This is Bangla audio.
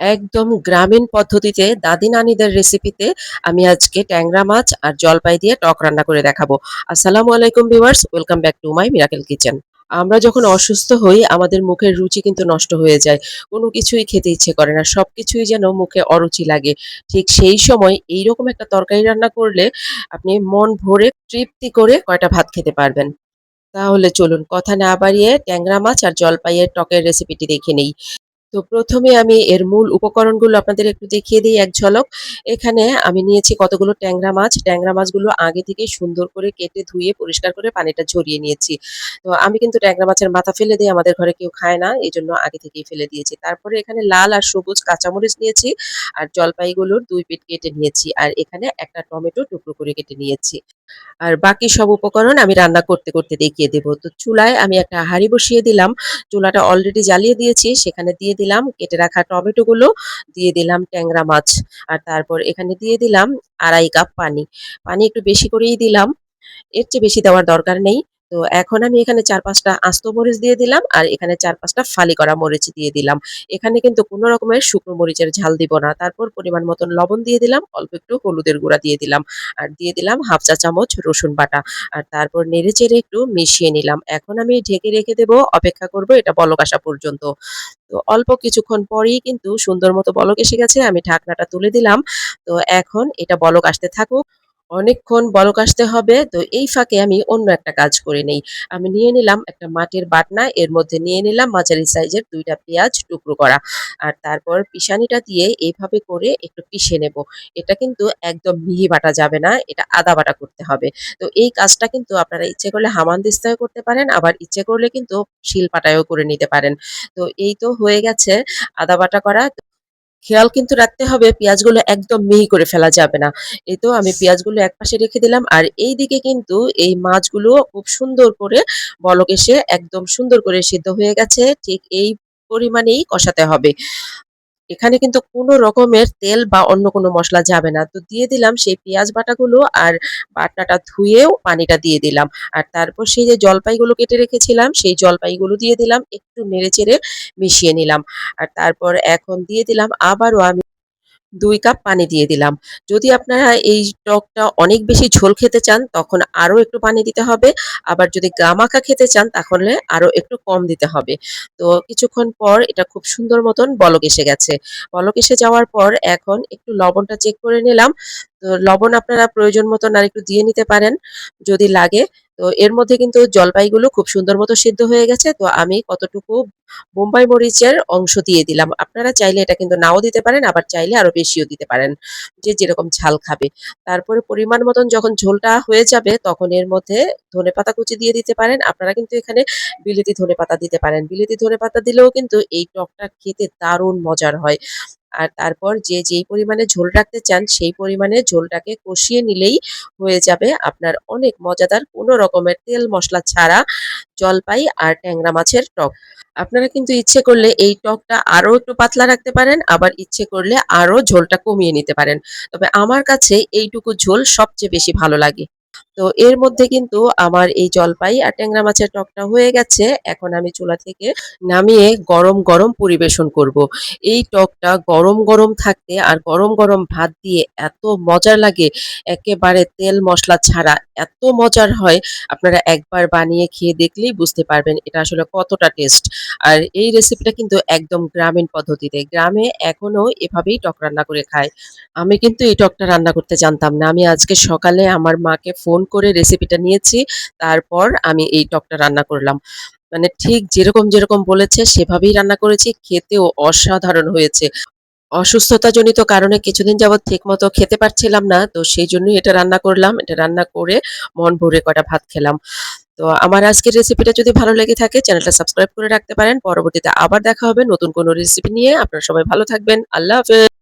একদম গ্রামীণ পদ্ধতিতে দাদি-নানিদের রেসিপিতে আমি আজকে ট্যাংরা মাছ আর জলপাই দিয়ে টক রান্না করে দেখাবো। আসসালামু আলাইকুম viewers, welcome back to my miracle kitchen. আমরা যখন অসুস্থ হই আমাদের মুখের রুচি কিন্তু নষ্ট হয়ে যায়। কোনো কিছুই খেতে ইচ্ছে করে না। সবকিছুই যেন মুখে অরুচি লাগে। ঠিক সেই সময় এইরকম একটা তরকারি রান্না করলে আপনি মন ভরে তৃপ্তি করে কয়টা ভাত খেতে পারবেন। তাহলে চলুন কথা না বাড়িয়ে ট্যাংরা মাছ আর জলপাইয়ের টকের রেসিপিটি দেখে নেই। তো প্রথমে আমি এর মূল উপকরণগুলো আপনাদের একটু দেখিয়ে দিই এক ঝলক। এখানে আমি নিয়েছি কতগুলো ট্যাংরা মাছ। ট্যাংরা মাছগুলো আগে থেকেই সুন্দর করে কেটে ধুয়ে পরিষ্কার করে পানিটা ঝরিয়ে নিয়েছি। তো আমি কিন্তু ট্যাংরা মাছের মাথা ফেলে দেই, আমাদের ঘরে কেউ খায় না। এই জন্য আগে থেকেই ফেলে দিয়েছি। তারপরে এখানে লাল আর সবুজ কাঁচামরিচ নিয়েছি আর জলপাইগুলোর ২ পিঠ কেটে নিয়েছি। আর এখানে একটা টমেটো টুকরো করে কেটে নিয়েছি। আর বাকি সব উপকরণ আমি রান্না করতে, করতে দেখিয়ে দেব। তো চুলায় আমি একটা হাঁড়ি বসিয়ে দিলাম। চুলাটা অলরেডি জ্বালিয়ে দিয়েছি। সেখানে দিয়ে দিলাম কেটে রাখা টমেটোগুলো, দিয়ে দিলাম ট্যাংরা মাছ। আর তারপর এখানে দিয়ে দিলাম ২.৫ কাপ পানি। পানি একটু বেশি করেই দিলাম। এর চেয়ে বেশি দেওয়ার দরকার নেই। তো এখন আমি এখানে চার পাঁচটা আস্ত মরিচ দিয়ে দিলাম আর এখানে ৪-৫ টা ফালি করা মরিচ দিয়ে দিলাম। এখানে কিন্তু কোনো রকমের শুকনো মরিচের ঝাল দিব না। তারপর পরিমাণ মতন লবণ দিয়ে দিলাম, অল্প একটু হলুদের গুঁড়া দিয়ে দিলাম। আর দিয়ে দিলাম 1/2 চা চামচ রসুন বাটা। আর তারপর নেড়ে চেড়ে একটু মিশিয়ে নিলাম। এখন আমি ঢেকে রেখে দেব, অপেক্ষা করব এটা বলক আসা পর্যন্ত। তো অল্প কিছুক্ষণ পরেই কিন্তু সুন্দর মতো বলক এসে গেছে। আমি ঢাকনাটা তুলে দিলাম। তো এখন এটা বলক আসতে থাকুক। অনেকক্ষণ বলক আসতে হবে। তো এই ফাঁকে আমি অন্য একটা কাজ করে নেই। আমি নিয়ে নিলাম একটা মাটির বাটনা। এর মধ্যে নিয়ে নিলাম মাঝারি সাইজের দুইটা পেঁয়াজ টুকরো করা। আর তারপর পিসানিটা দিয়ে এইভাবে করে একটু পিষে নেব। এটা কিন্তু একদম মিহি বাটা যাবে না। এটা আদা বাটা করতে হবে। তো এই কাজটা কিন্তু আপনারা ইচ্ছে করলে হামানদিস্তায়ও করতে পারেন, আবার ইচ্ছে করলে কিন্তু শিলপাটায়ও করে নিতে পারেন। তো এই তো হয়ে গেছে আদা বাটা করা। খেয়াল কিন্তু রাখতে হবে, পেঁয়াজগুলো একদম মিহি করে ফেলা যাবে না। এই তো আমি পেঁয়াজগুলো এক পাশে রেখে দিলাম। আর এই দিকে কিন্তু এই মাছগুলো খুব সুন্দর করে বলক এসে একদম সুন্দর করে সিদ্ধ হয়ে গেছে। ঠিক এই পরিমাণেই কষাতে হবে। এখানে কিন্তু কোনো রকমের তেল বা অন্য কোনো মশলা যাবে না। তো দিয়ে দিলাম সেই পেঁয়াজ বাটাগুলো আর বাটাটা ধুয়েও পানিটা দিয়ে দিলাম। আর তারপর সেই যে জলপাইগুলো কেটে রেখেছিলাম, সেই জলপাইগুলো দিয়ে দিলাম। একটু নেড়েচেড়ে মিশিয়ে নিলাম। আর তারপর এখন দিয়ে দিলাম আবারও আমি ২ কাপ পানি দিয়ে দিলাম। যদি আপনারা এই টকটা অনেক বেশি ঝোল খেতে চান, তখন আরও একটু পানি দিতে হবে। আবার যদি গা-মাখা খেতে চান, তাহলে আরও একটু কম দিতে হবে। তো কিছুক্ষণ পর এটা খুব সুন্দর মতন বলক এসে গেছে। বলক এসে যাওয়ার পর এখন একটু লবণটা চেক করে নিলাম। তো লবণ আপনারা প্রয়োজন মতন আর একটু দিয়ে নিতে পারেন, যদি লাগে। তো এর মধ্যে কিন্তু জলপাইগুলো খুব সুন্দর মতো সিদ্ধ হয়ে গেছে। তো আমি কতটুকু বোম্বাই মরিচের অংশ দিয়ে দিলাম। আপনারা চাইলে এটা কিন্তু নাও দিতে পারেন, আবার চাইলে আরও বেশিও দিতে পারেন। যে যেরকম ঝাল খাবে। তারপরে পরিমাণ মতন যখন ঝোলটা হয়ে যাবে, তখন এর মধ্যে ধনেপাতা কুচি দিয়ে দিতে পারেন। আপনারা কিন্তু এখানে বিলেতি ধনেপাতা দিতে পারেন। বিলেতি ধনেপাতা দিলেও কিন্তু এই টকটা খেতে দারুণ মজার হয়। আর তারপর যে যেই পরিমাণে ঝোল রাখতে চান, সেই পরিমাণে ঝোলটাকে কষিয়ে নিলেই হয়ে যাবে আপনার অনেক মজাদার কোনো রকমের তেল মশলা ছাড়া জলপাই আর ট্যাংরা মাছের টক। আপনারা কিন্তু ইচ্ছে করলে এই টকটা আরও একটু পাতলা রাখতে পারেন, আবার ইচ্ছে করলে আরও ঝোলটা কমিয়ে নিতে পারেন। তবে আমার কাছে এইটুকু ঝোল সবচেয়ে বেশি ভালো লাগে। তো এর মধ্যে কিন্তু আমার এই জলপাই আর ট্যাংরা মাছের টকটা হয়ে গেছে। এখন আমি চুলা থেকে নামিয়ে গরম, গরম পরিবেশন করব। এই টকটা গরম, গরম থাকতে আর গরম, গরম ভাত দিয়ে এত মজার লাগে, একেবারে তেল মশলা ছাড়া এত মজার হয়, আপনারা একবার বানিয়ে খেয়ে দেখলেই বুঝতে পারবেন এটা আসলে কতটা টেস্ট। আর এই রেসিপিটা কিন্তু একদম গ্রামীণ পদ্ধতিতে। গ্রামে এখনও এভাবেই টক রান্না করে খায়। আমি কিন্তু এই টকটা রান্না করতে জানতাম না। আমি আজকে সকালে আমার মাকে ফোন করে রেসিপিটা নিয়েছি। তারপর আমি এই টকটা রান্না করলাম। মানে ঠিক যেরকম, যেরকম বলেছে সেভাবেই রান্না করেছি। খেতেও অসাধারণ হয়েছে। অসুস্থতাজনিত কারণে কিছুদিন যাবৎ ঠিকমতো খেতে পারছিলাম না। তো সেইজন্যই এটা রান্না করলাম। এটা রান্না করে মন ভরে কটা ভাত খেলাম। তো আমার আজকের রেসিপিটা যদি ভালো লেগে থাকে চ্যানেলটা সাবস্ক্রাইব করে রাখতে পারেন। পরবর্তীতে আবার দেখা হবে নতুন কোনো রেসিপি নিয়ে। আপনারা সবাই ভালো থাকবেন। আল্লাহ হাফেজ।